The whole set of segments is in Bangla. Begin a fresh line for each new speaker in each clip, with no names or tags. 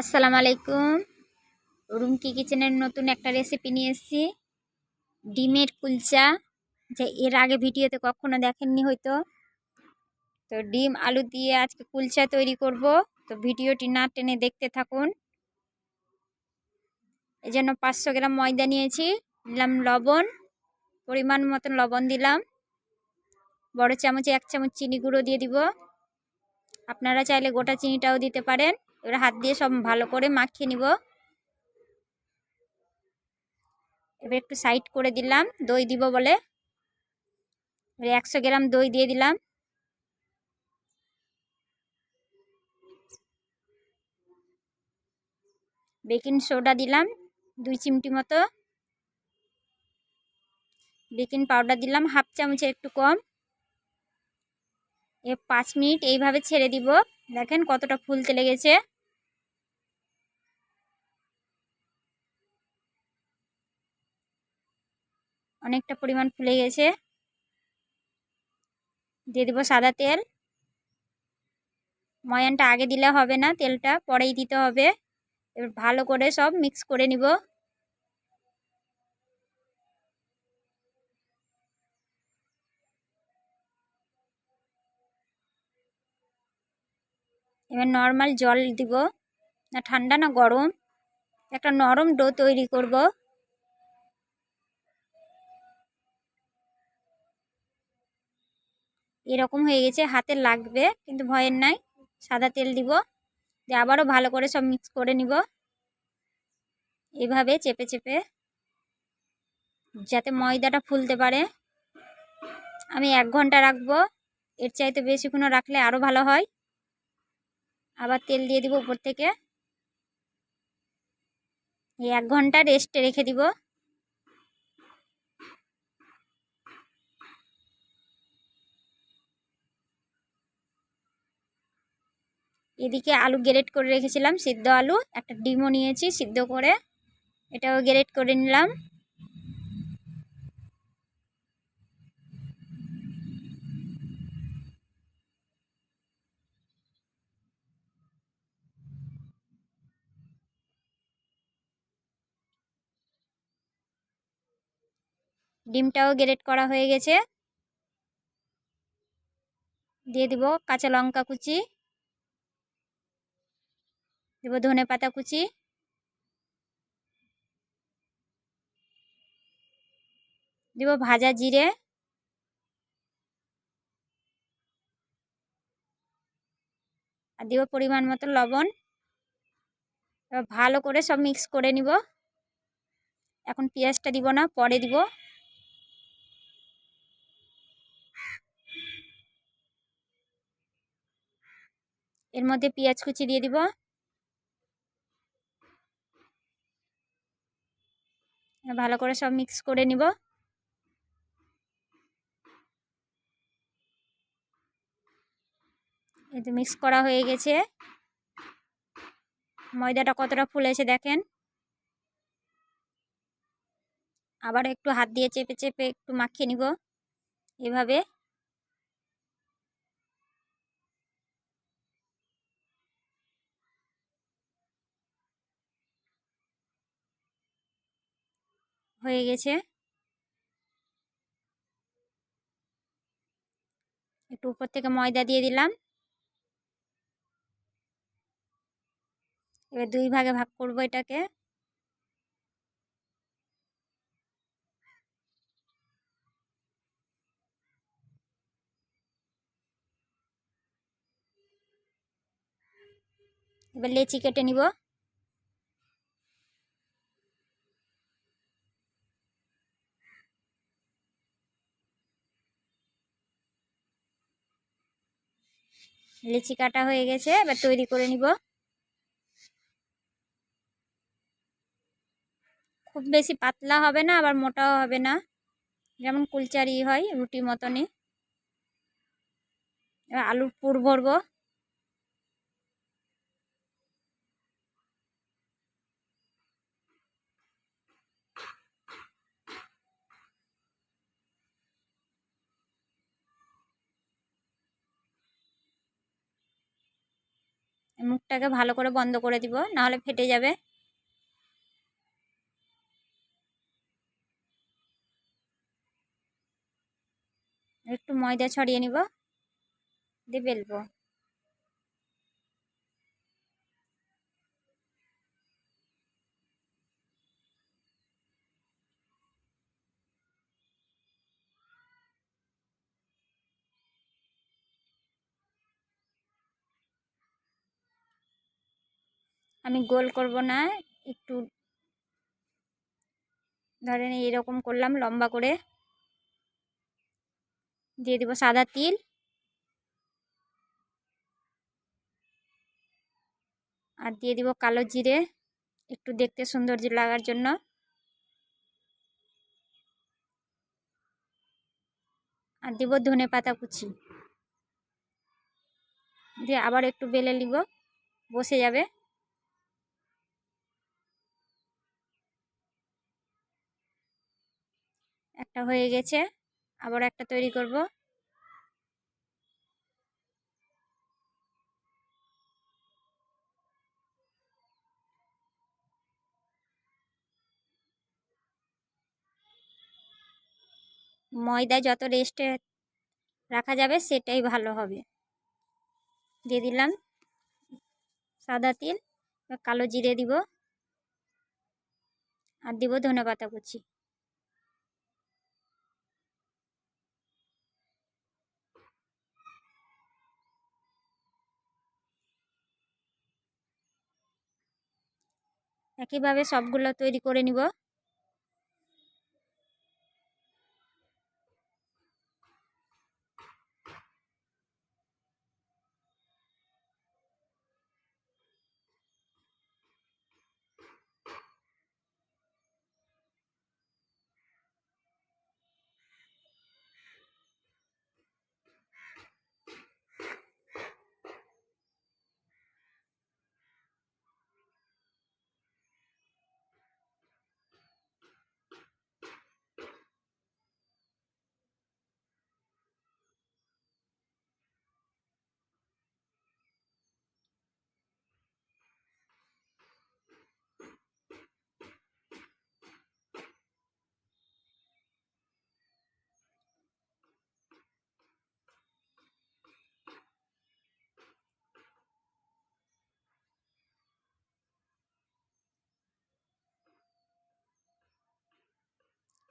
আসসালামু আলাইকুম। রুমকি কিচেনের নতুন একটা রেসিপি নিয়ে এসেছি। ডিমের কুলচা, যে এর আগে ভিডিওতে কখনো দেখেননি হয়তো। তো ডিম, আলু দিয়ে আজকে কুলচা তৈরি করব। তো ভিডিওটি না টেনে দেখতে থাকুন। এই জন্য পাঁচশো গ্রাম ময়দা নিয়েছি দিলাম লবণ, পরিমাণ মতন লবণ দিলাম। বড় চামচে এক চামচ চিনি গুঁড়ো দিয়ে দিব। আপনারা চাইলে গোটা চিনিটাও দিতে পারেন। এবার হাত দিয়ে সব ভালো করে মাখিয়ে নিব। এবার একটু সাইড করে দিলাম, দই দিব বলে। এবার একশো গ্রাম দই দিয়ে দিলাম। বেকিং সোডা দিলাম, দুই চিমটি মতো। বেকিং পাউডার দিলাম, হাফ চামচের একটু কম। এ পাঁচ মিনিট এইভাবে ছেড়ে দিব। দেখেন কতটা ফুলতে লেগেছে। অনেকটা পরিমাণ ফুলে গেছে। দিয়ে দিব সাদা তেল। ময়ানটা আগে দিলে হবে না, তেলটা পরেই দিতে হবে। এবার ভালো করে সব মিক্স করে নিব। এবার নর্মাল জল দিব। না ঠান্ডা না গরম। একটা নরম ডো তৈরি করব। এরকম হয়ে গেছে, হাতে লাগবে, কিন্তু ভয়ের নাই। সাদা তেল দিব, দিয়ে আবারও ভালো করে সব মিক্স করে নিব। এভাবে চেপে চেপে, যাতে ময়দাটা ফুলতে পারে। আমি এক ঘণ্টা রাখব, এর চাইতে বেশিক্ষণ রাখলে আরও ভালো হয়। আবার তেল দিয়ে দিব উপর থেকে। এই এক ঘণ্টা রেস্টে রেখে দিব। এদিকে আলু গ্রেট করে রেখেছিলাম, সিদ্ধ আলু, একটা ডিমও নিয়েছি সিদ্ধ করে, এটাও গ্রেট করে নিলাম। ডিমটাও গ্রেট করা হয়ে গেছে। দিয়ে দিব কাঁচা লঙ্কা কুচি। দেব ধনে পাতা কুচি। দেব ভাজা জিরে। আর দেব পরিমাণ মতো লবণ। এবার ভালো করে সব মিক্স করে নিব। এখন পেঁয়াজটা দিব না, পরে দিব। এর মধ্যে পেঁয়াজ কুচি দিয়ে দিব। ভালো করে সব মিক্স করে নিব। এতে মিক্স করা হয়ে গেছে। ময়দাটা কতটা ফুলেছে দেখেন। আবার একটু হাত দিয়ে চেপে চেপে একটু মাখিয়ে নিব। এভাবে। হয়ে গেছে। একটু উপর থেকে ময়দা দিয়ে দিলাম। এবার দুই ভাগে ভাগ করব এটাকে। এবার লেচি কেটে নিব। লিচি কাটা হয়ে গেছে, এবার তৈরি করে নিব। খুব বেশি পাতলা হবে না, আবার মোটাও হবে না। যেমন কুলচারি হয় রুটি মতনই। এবার আলুর পুর ভরবো। মুখটাকে ভালো করে বন্ধ করে দিব, নাহলে ফেটে যাবে। একটু ময়দা ছড়িয়ে নিব, দিয়ে বেলবো। আমি গোল করব না, একটু ধরেন এরকম করলাম লম্বা করে। দিয়ে দিব সাদা তিল। আর দিয়ে দিব কালো জিরে, একটু দেখতে সৌন্দর্য লাগার জন্য। আর দিব ধনে পাতা কুচি। দিয়ে আবার একটু বেলে নিব, বসে যাবে। একটা হয়ে গেছে। আবার একটা তৈরি করব। ময়দা যত রেস্টে রাখা যাবে, সেটাই ভালো হবে। দিয়ে দিলাম সাদা তিল কালো জিরে দিব। আর দিব ধনে পাতা কুচি। একইভাবে সবগুলো তৈরি করে নিব।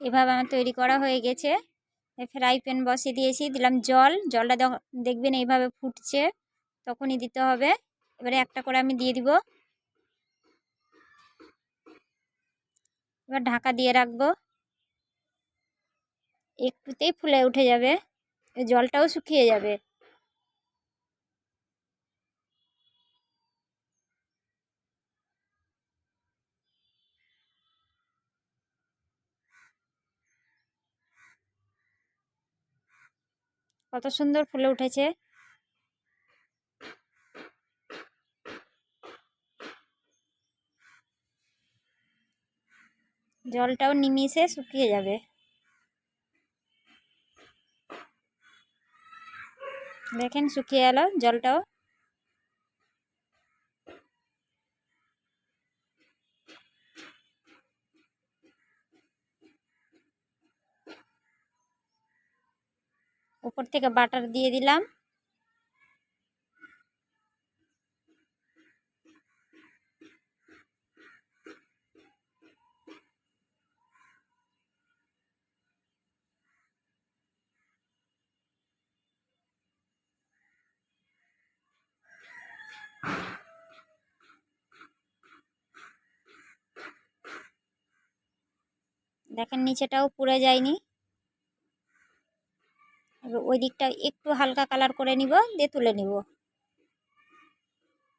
এভাবে আমার তৈরি করা হয়ে গেছে। ফ্রাই প্যান বসিয়ে দিয়েছি, দিলাম জল। জলটা দেখবেন এইভাবে ফুটছে, তখনই দিতে হবে। এবারে একটা করে আমি দিয়ে দিব। এবার ঢাকা দিয়ে রাখব। একটুতেই ফুলে উঠে যাবে। জলটাও শুকিয়ে যাবে। কত সুন্দর ফুলে উঠেছে। জলটাও নিমিশে শুকিয়ে যাবে। দেখেন শুকিয়ে গেল জলটাও। উপর থেকে বাটার দিয়ে দিলাম। দেখেন নিচেটাও পুড়ে যায়নি। ওই দিকটা একটু হালকা কালার করে নিব, দিয়ে তুলে নিব।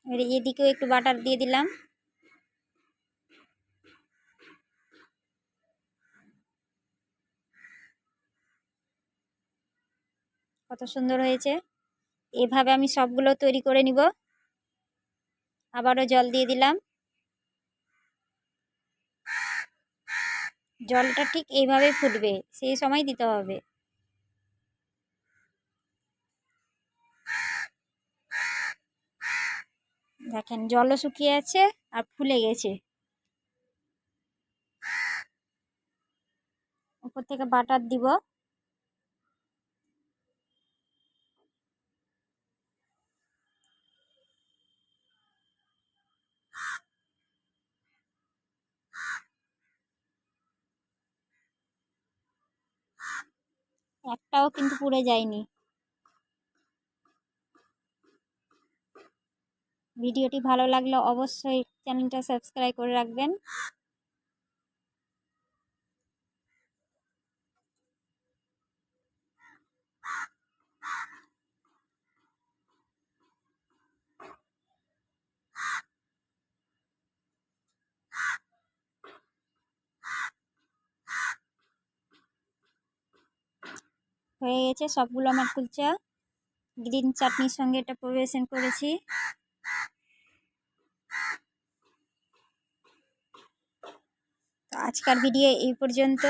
এবার এদিকেও একটু বাটার দিয়ে দিলাম। কত সুন্দর হয়েছে। এভাবে আমি সবগুলো তৈরি করে নিব। আবারও জল দিয়ে দিলাম। জলটা ঠিক এইভাবে ফুটবে, সেই সময় দিতে হবে। দেখেন, জলও শুকিয়ে আছে আর ফুলে গেছে। উপর থেকে বাটার দিব। একটাও কিন্তু পুড়ে যায়নি। ভিডিওটি ভালো লাগলে অবশ্যই চ্যানেলটা সাবস্ক্রাইব করে রাখবেন। হয়ে গেছে, সবগুলো আমার কুলচা। গ্রিন চাটনির সঙ্গে এটা পরিবেশন করেছি। আজকের ভিডিও এই পর্যন্ত।